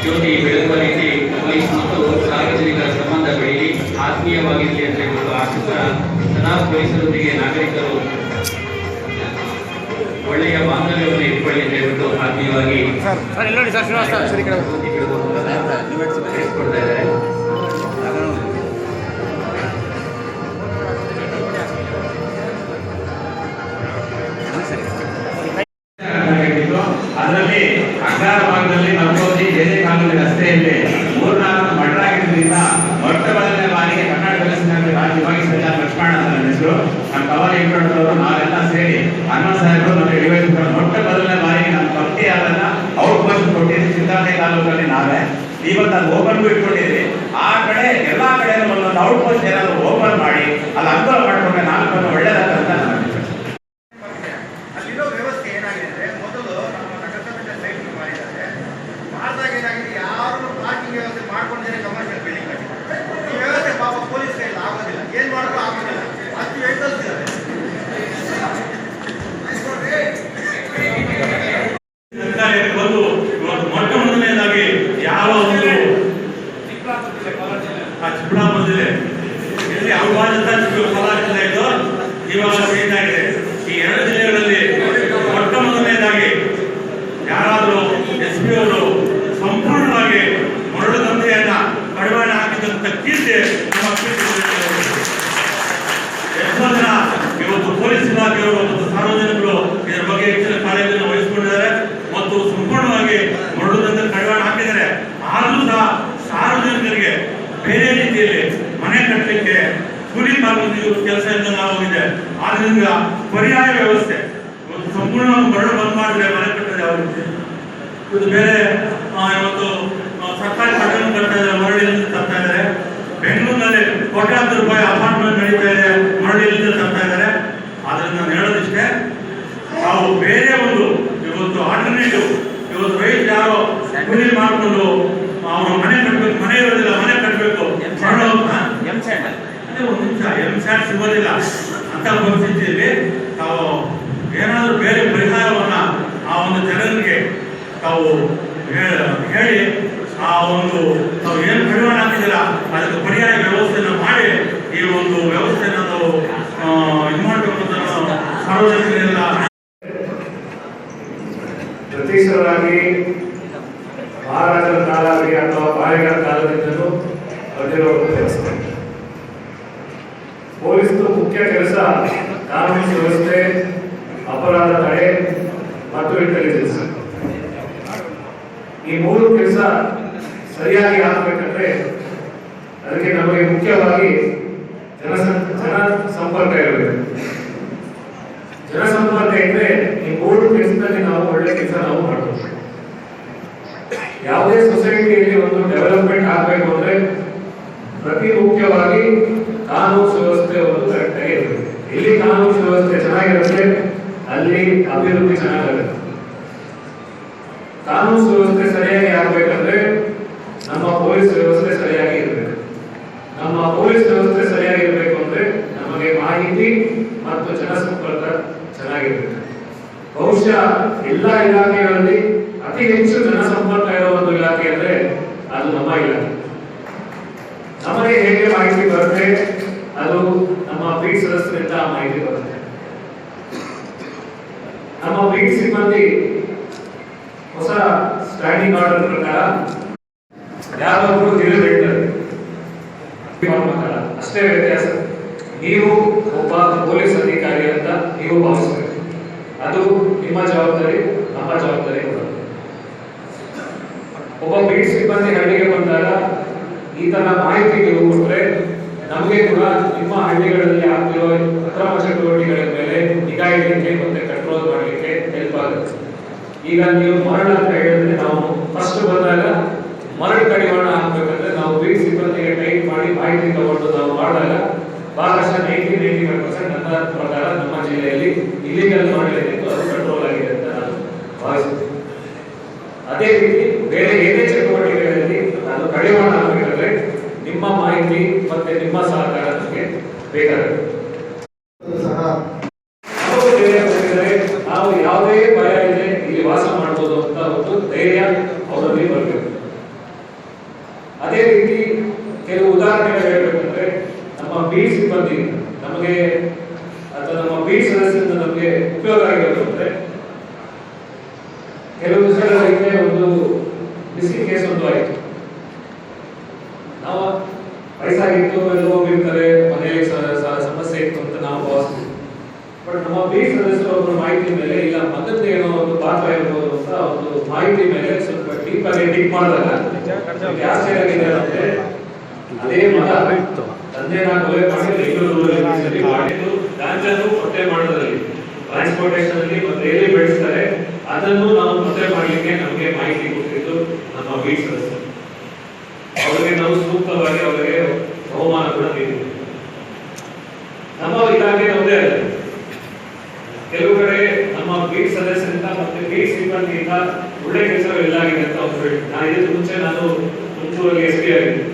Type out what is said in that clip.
ಜ್ಯೋತಿ ಬೆಳಗುವ ರೀತಿ ಪೊಲೀಸ್ ಮತ್ತು ಸಾರ್ವಜನಿಕರ ಸಂಬಂಧ ಬೆಳೆಯಲಿ ಆತ್ಮೀಯವಾಗಿರಲಿ ಅಂತ ಹೇಳ್ಬಿಟ್ಟು ಆಶಿಸ್ತಾ ಸದಾ ಪೊಲೀಸರೊಂದಿಗೆ ನಾಗರಿಕರು ಒಳ್ಳೆಯ ಬಾಂಧವ್ಯವನ್ನು ಇಟ್ಕೊಳ್ಳಿ ಅಂತ ಹೇಳ್ಬಿಟ್ಟು ಆತ್ಮೀಯವಾಗಿ ಸರ್ ಇಲ್ಲಿ ನೋಡಿ ಸರ್ ಶ್ರೀನಿವಾಸ್ ಸರ್ ಸರಿ ಕಡೆ ಜ್ಯೋತಿ ಬೆಳಗುವ ಮೂಲಕ ತಿಳಿಸ್ಕೊಡ್ತಾ ಇದ್ದಾರೆ ಅದರಲ್ಲಿ ಅಗ್ರಾರ ಭಾಗದಲ್ಲಿ ಮಲ್ಕೋಜಿ ಬೇರೆ ಕಾಲದಲ್ಲಿ ರಸ್ತೆಯಲ್ಲಿ ಮೂರು ನಾಲ್ಕು ಆಗಿದ್ದರಿಂದ ಮೊಟ್ಟ ಮೊದಲನೇ ಬಾರಿಗೆ ಕನ್ನಡ ಸಂಘದ ರಾಜ್ಯ ವಿಭಾಗ ಸಚಿವ ಲಕ್ಷ್ಮಣ ನನ್ನ ಹೆಸರು. ನಮ್ಮ ಕವರ್ ಇಟ್ಕೊಂಡವರು ನಾವೆಲ್ಲ ಸೇರಿ ಹನುಮಂತ ಸಾಹೇಬರು ಮತ್ತೆ ಡಿವೈಸ್ ಮೊಟ್ಟ ಮೊದಲನೇ ಬಾರಿಗೆ ನಮ್ಮ ಕಂಪ್ನಿ ಅದನ್ನ ಔಟ್ ಪೋಸ್ಟ್ ಕೊಟ್ಟಿದ್ದು ಚಿಂತಾಮಣಿ ತಾಲೂಕಲ್ಲಿ ನಾವೇ. ಇವತ್ತು ಅದು ಓಪನ್ ಇಟ್ಕೊಂಡಿದ್ವಿ ಆ ಕಡೆ, ಎಲ್ಲಾ ಕಡೆ ಒಂದೊಂದು ಔಟ್ ಪೋಸ್ಟ್ ಏನಾದ್ರು ಓಪನ್ ಮಾಡಿ, ಅಲ್ಲಿ ಅನುಕೂಲ ಮಾಡಿಕೊಂಡ್ರೆ ನಾಲ್ಕು ಒಳ್ಳೇದಾಗಂತ ನನ್ನ ಅಭಿಪ್ರಾಯ. ಅಲ್ಲಿರೋ ವ್ಯವಸ್ಥೆ ಏನಾಗಿದೆ ಅಂದ್ರೆ ಮೊದಲು ನಮ್ಮ ನಗರಸಭೆ ಸೈಟ್ ಮಾಡಿದ್ದಾರೆ ಮಾಡಿದಾಗ ಏನಾಗಿದೆ ಯಾರು ಪಾರ್ಕಿಂಗ್ ವ್ಯವಸ್ಥೆ ಮಾಡ್ಕೊಂಡಿದ್ದಾರೆ ಕಮರ್ಷಿಯಲ್ ಬಿಲ್ಡಿಂಗ್ ಈ ವ್ಯವಸ್ಥೆ ಪಾಪ ಪೊಲೀಸ್ ಕೈಲಿ ಆಗೋದಿಲ್ಲ ಏನ್ ಮಾಡಿದ್ರು ಆಗೋದಿಲ್ಲ ಅಷ್ಟು ವೆಹಿಕಲ್ಸ್ ಇದಾವೆ ಸರ್ಕಾರಕ್ಕೆ ಬಂದು ಇವತ್ತು ಮೊಟ್ಟ ಮೊದಲನೇದಾಗಿ ಯಾವ ಒಂದು ಆ ಚಿಕ್ಕಬಳ್ಳಾಪುರದಲ್ಲಿ ಇಲ್ಲಿ ಅವಿಭಾಜಿತ ಫಲ ಜಿಲ್ಲೆ ಇದು? ಇವಾಗ ಆಗಿದೆ ಈ ಎರಡು ಜಿಲ್ಲೆಗಳಲ್ಲಿ ಮೊಟ್ಟ ಮೊದಲನೇದಾಗಿ ಯಾರಾದರೂ ಎಸ್ ಪಿ ಅವರು ಸಂಪೂರ್ಣವಾಗಿ ಮರಳು ದಂಧೆಯನ್ನ ಕಡಿವಾಣ ಹಾಕಿದಂತ ಕೀರ್ತಿ ನಮ್ಮ ಕೀರ್ತಿ ಎಷ್ಟೋ ಜನ ಇವತ್ತು ಪೊಲೀಸ್ ಇಲಾಖೆಯವರು ಮತ್ತು ಸಾರ್ವಜನಿಕರು ಇದರ ಬಗ್ಗೆ ಹೆಚ್ಚಿನ ಕಾಳಜಿಯನ್ನು ವಹಿಸಿಕೊಂಡಿದ್ದಾರೆ ಮತ್ತು ಸಂಪೂರ್ಣವಾಗಿ ಮರಳುದಂತೆ ಕಡಿವಾಣ ಹಾಕಿದ್ದಾರೆ ಆದರೂ ಸಹ ಸಾರ್ವಜನಿಕರಿಗೆ ಬೇರೆ ರೀತಿಯಲ್ಲಿ ಮನೆ ಕಟ್ಟಲಿಕ್ಕೆ ಕೂಲಿ ಕಾರ್ಮಿಕರು ಕೆಲಸ ಇಲ್ಲದಂಗೆ ಆಗೋಗಿದೆ ಆದ್ರಿಂದ ಪರ್ಯಾಯ ವ್ಯವಸ್ಥೆ. ಒಂದು ಸಂಪೂರ್ಣ ಮರಳು ಬಂದ್ ಮಾಡಿದ್ರೆ ಮನೆ ಕಟ್ಟೋದು ಯಾವ ರೀತಿ ಇದು ಬೇರೆ ಇವತ್ತು ಸರ್ಕಾರಿ ಕಟ್ಟಡ ಕಟ್ತಾ ಇದ್ದಾರೆ ಮರಳಿನಿಂದ ತರ್ತಾ ಇದ್ದಾರೆ. ಬೆಂಗಳೂರಿನಲ್ಲಿ ಕೋಟ್ಯಾಂತರ ರೂಪಾಯಿ ಅಪಾರ್ಟ್ಮೆಂಟ್ ನಡೀತಾ ಇದೆ ಮರಳಿನಿಂದ ತರ್ತಾ ಇದ್ದಾರೆ. ಆದ್ರಿಂದ ನಾನು ಹೇಳೋದಿಷ್ಟೇ ನಾವು ಬೇರೆ ಒಂದು ಇವತ್ತು ಆಲ್ಟರ್ನೇಟಿವ್ ಇವತ್ತು ರೈತ ಯಾರೋ ಕೂಲಿ ಮಾಡಿಕೊಂಡು ಅವರ ಮನೆ ಕಟ್ಟಬೇಕು ಮನೆ ಇರೋದಿಲ್ಲ ಮನೆ ಕಟ್ಟಬೇಕು ಮರಳು? ಅದೇ ಒಂದು ನಿಮಿಷ ಎಂ ಸ್ಯಾಟ್ ಸಿಗೋದಿಲ್ಲ. ಅಂತ ಪರಿಸ್ಥಿತಿಯಲ್ಲಿ ತಾವು ಏನಾದರೂ ಬೇರೆ ಪರಿಹಾರವನ್ನ ಆ ಒಂದು ಜನರಿಗೆ ತಾವು ಹೇಳಿ, ಆ ಒಂದು ತಾವು ಏನು ಕಡಿವಾಣ ಹಾಕಿದ್ದೀರಾ, ಅದಕ್ಕೆ ಪರ್ಯಾಯ ವ್ಯವಸ್ಥೆಯನ್ನು ಮಾಡಿ, ಈ ಒಂದು ವ್ಯವಸ್ಥೆಯನ್ನು ನಾವು ಇದು ಮಾಡಬೇಕು ಸಾರ್ವಜನಿಕರೆಲ್ಲ ಬ್ರಿಟಿಷರಾಗಿ ಮಹಾರಾಜರ ಕಾಲ ಅಥವಾ ಬಾಳೆಗಳ ಕಾಲದಿಂದಲೂ ಒಂದು ವ್ಯವಸ್ಥೆ. ಪೊಲೀಸ್ದು ಮುಖ್ಯ ಕೆಲಸ ಕಾನೂನು ಸುವ್ಯವಸ್ಥೆ ಅಪರಾಧ ತಡೆ ಮತ್ತು ಇಂಟೆಲಿಜೆನ್ಸ್ ಈ ಮೂರು ಕೆಲಸ ಸರಿಯಾಗಿ ಆಗಬೇಕಂದ್ರೆ ಅದಕ್ಕೆ ನಮಗೆ ಮುಖ್ಯವಾಗಿ ಜನಸಂ ಜನ ಸಂಪರ್ಕ ಇರಬೇಕು. ಜನಸಂಪರ್ಕ ಇದ್ರೆ ಈ ಮೂರು ಕೆಲಸದಲ್ಲಿ ನಾವು ಒಳ್ಳೆ ಕೆಲಸ ನಾವು ಮಾಡಬಹುದು ಯಾವುದೇ ಸೊಸೈಟಿಯಲ್ಲಿ ಒಂದು ಡೆವಲಪ್ಮೆಂಟ್ ಆಗಬೇಕು ಅಂದ್ರೆ ಪ್ರತಿ ಮುಖ್ಯವಾಗಿ ಕಾನೂನು ಸುವ್ಯವಸ್ಥೆ ಒಂದು ಕರೆಕ್ಟ್ ಆಗಿ ಇರಬೇಕು ಎಲ್ಲಿ ಕಾನೂನು ಸುವ್ಯವಸ್ಥೆ ಚೆನ್ನಾಗಿರುತ್ತೆ, ಅಲ್ಲಿ ಅಭಿವೃದ್ಧಿ ಚೆನ್ನಾಗಿರುತ್ತೆ. ಕಾನೂನು ಸುವ್ಯವಸ್ಥೆ ಸರಿಯಾಗಿ ಆಗ್ಬೇಕಂದ್ರೆ ನಮ್ಮ ಪೊಲೀಸ್ ವ್ಯವಸ್ಥೆ ಸರಿಯಾಗಿ ಇರಬೇಕು. ನಮ್ಮ ಪೊಲೀಸ್ ವ್ಯವಸ್ಥೆ ಸರಿಯಾಗಿ ಇರಬೇಕು ಅಂದ್ರೆ ನಮಗೆ ಮಾಹಿತಿ ಮತ್ತು ಜನಸಂಪರ್ಕ ಚೆನ್ನಾಗಿರ್ಬೇಕು ಬಹುಶಃ ಎಲ್ಲ ಇಲಾಖೆಗಳಲ್ಲಿ ಅತಿ ಹೆಚ್ಚು ಜನಸಂಪರ್ಕ ಇರೋ ಒಂದು ಇಲಾಖೆ ಅಂದ್ರೆ ಅದು ನಮ್ಮ ಇಲಾಖೆ. ನಮಗೆ ಹೇಗೆ ಮಾಹಿತಿ ಬರುತ್ತೆ, ಅದು ನಮ್ಮ ಪಿ ಸದಸ್ಯರಿಂದ ಮಾಹಿತಿ ಬರುತ್ತೆ. ನಮ್ಮ ಬೀಟ್ ಸಿಬ್ಬಂದಿ ಹೊಸ ಸ್ಟ್ಯಾಂಡಿಂಗ್ ಆರ್ಡರ್ ಪ್ರಕಾರ ಯಾರೊಬ್ಬರು ತಿಳಿದು ಹೇಳ್ತಾರೆ ಅಷ್ಟೇ ವ್ಯತ್ಯಾಸ. ನೀವು ಒಬ್ಬ ಪೊಲೀಸ್ ಅಧಿಕಾರಿ ಅಂತ ನೀವು ಭಾವಿಸಬೇಕು. ಅದು ನಿಮ್ಮ ಜವಾಬ್ದಾರಿ, ನಮ್ಮ ಜವಾಬ್ದಾರಿ. ಒಬ್ಬ ಬೀಟ್ ಸಿಬ್ಬಂದಿ ಹಳ್ಳಿಗೆ ಬಂದಾಗ ಈ ತರ ಮಾಹಿತಿ ನೀವು ನಮಗೆ ಕೂಡ ನಿಮ್ಮ ಹಳ್ಳಿಗಳಲ್ಲಿ ಆಗ್ತಿರೋ ಅಕ್ರಮ ಚಟುವಟಿಕೆಗಳ ಮೇಲೆ ನಿಗಾ ಇಡಲಿಕ್ಕೆ ಮತ್ತೆ ಈಗ ನೀವು ಮರಣ ಅಂತ ಹೇಳಿದ್ರೆ ನಾವು ಫಸ್ಟ್ ಬಂದಾಗ ಮರಳು ಕಡಿವಾಣ ಹಾಕ್ಬೇಕಂದ್ರೆ ನಾವು ಬೀಟ್ ಸಿಬ್ಬಂದಿಗೆ ಟೈಟ್ ಮಾಡಿ ಮಾಹಿತಿ ತಗೊಂಡು ನಾವು ಮಾಡಿದಾಗ ಭಾಗಶಃ ನೈಂಟಿ ನೈಂಟಿ ಫೈವ್ ಪರ್ಸೆಂಟ್ ನನ್ನ ಪ್ರಕಾರ ನಮ್ಮ ಜಿಲ್ಲೆಯಲ್ಲಿ ಇಲ್ಲಿಗಲ್ ಮಾಡಲೇಬೇಕು ಅದು ಕಂಟ್ರೋಲ್ ಆಗಿದೆ ಅಂತ ನಾನು ಭಾವಿಸ್ತೀನಿ. ಅದೇ ರೀತಿ ಬೇರೆ ಏನೇ ಚಟುವಟಿಕೆಗಳಲ್ಲಿ ಅದು ಕಡಿವಾಣ ನಿಮ್ಮ ಮಾಹಿತಿ ಮತ್ತೆ ನಿಮ್ಮ ಸಹಕಾರ ನಮಗೆ ಬೇಕಾಗುತ್ತೆ ಸಹ ನಾವು ಧೈರ್ಯ ಕೊಟ್ಟಿದ್ರೆ ನಾವು ಯಾವುದೇ ಭಯ ಇದೆ ಇಲ್ಲಿ ವಾಸ ಮಾಡಬಹುದು ಅಂತ ಒಂದು ಧೈರ್ಯ ಅವರಲ್ಲಿ ಬರಬೇಕು ಅದೇ ರೀತಿ ಕೆಲವು ಉದಾಹರಣೆಗಳು ಹೇಳ್ಬೇಕಂದ್ರೆ ನಮ್ಮ ಬಿ ಸಿಬ್ಬಂದಿ ನಮಗೆ ಅಥವಾ ನಮ್ಮ ಬಿ ಸದಸ್ಯರಿಂದ ನಮಗೆ ಉಪಯೋಗ ಆಗಿರೋದು ಅಂದ್ರೆ ಕೆಲವು ಹಿಂದೆ ಒಂದು ಬಿಸಿ ಕೇಸ್ ಒಂದು ಆಯಿತು. ನಾವು ವಯಸ್ಸಾಗಿತ್ತು ಎಲ್ಲ ಹೋಗಿರ್ತಾರೆ ನಮ್ಮ ಬೇಸ್ ಸದಸ್ಯರು ಒಂದು ಮಾಹಿತಿ ಮೇಲೆ ಇಲ್ಲ ಮಗದ್ದು ಏನೋ ಒಂದು ಪಾತ್ರ ಇರ್ಬೋದು ಅಂತ ಒಂದು ಮಾಹಿತಿ ಮೇಲೆ ಸ್ವಲ್ಪ ಡೀಪ್ ಆಗಿ ಡಿಕ್ ಮಾಡಿದಾಗ ಜಾಸ್ತಿ ಆಗಿದೆ ಅಂದ್ರೆ ಅದೇ ಮಗ. ತಂದೆನ ಕೊಲೆ ಮಾಡಿ ಬೆಂಗಳೂರಲ್ಲಿ ಮಾಡಿದ್ದು ಗಾಂಜಾನು ಪತ್ತೆ ಮಾಡೋದ್ರಲ್ಲಿ ಟ್ರಾನ್ಸ್ಪೋರ್ಟೇಷನ್ ಅಲ್ಲಿ ಮತ್ತೆ ಎಲ್ಲಿ ಬೆಳೆಸ್ತಾರೆ. ಅದನ್ನು ನಾವು ಪತ್ತೆ ಮಾಡಲಿಕ್ಕೆ ನಮಗೆ ಮಾಹಿತಿ ಕೊಟ್ಟಿದ್ದು ನಮ್ಮ ಬಿ ಸದಸ್ಯರು ಅವರಿಗೆ ನಾವು ಸೂಕ್ತವಾಗಿ ಅವರಿಗೆ ಬಹುಮಾನ ಕೂಡ ನೀಡಿದ್ದೀವಿ ನಮ್ಮ ಇಲಾಖೆ ಒಂದೇ ಅಲ್ಲ ಕೆಲವು ಕಡೆ ಬೀಟ್ ಸದಸ್ಯರಿಂದ ಮತ್ತೆ ಬೀಟ್ ಸಿಬ್ಬಂದಿಯಿಂದ ಒಳ್ಳೆ ಕೆಲಸ ಎಲ್ಲ ಆಗಿದೆ ಅಂತ ಅವ್ರು ಹೇಳಿದ್ರು. ನಾನು ಇದಕ್ಕೆ ಮುಂಚೆ ನಾನು ಮುಂಚೂರಲ್ಲಿ ಎಸ್ ಪಿ ಆಗಿದ್ದೆ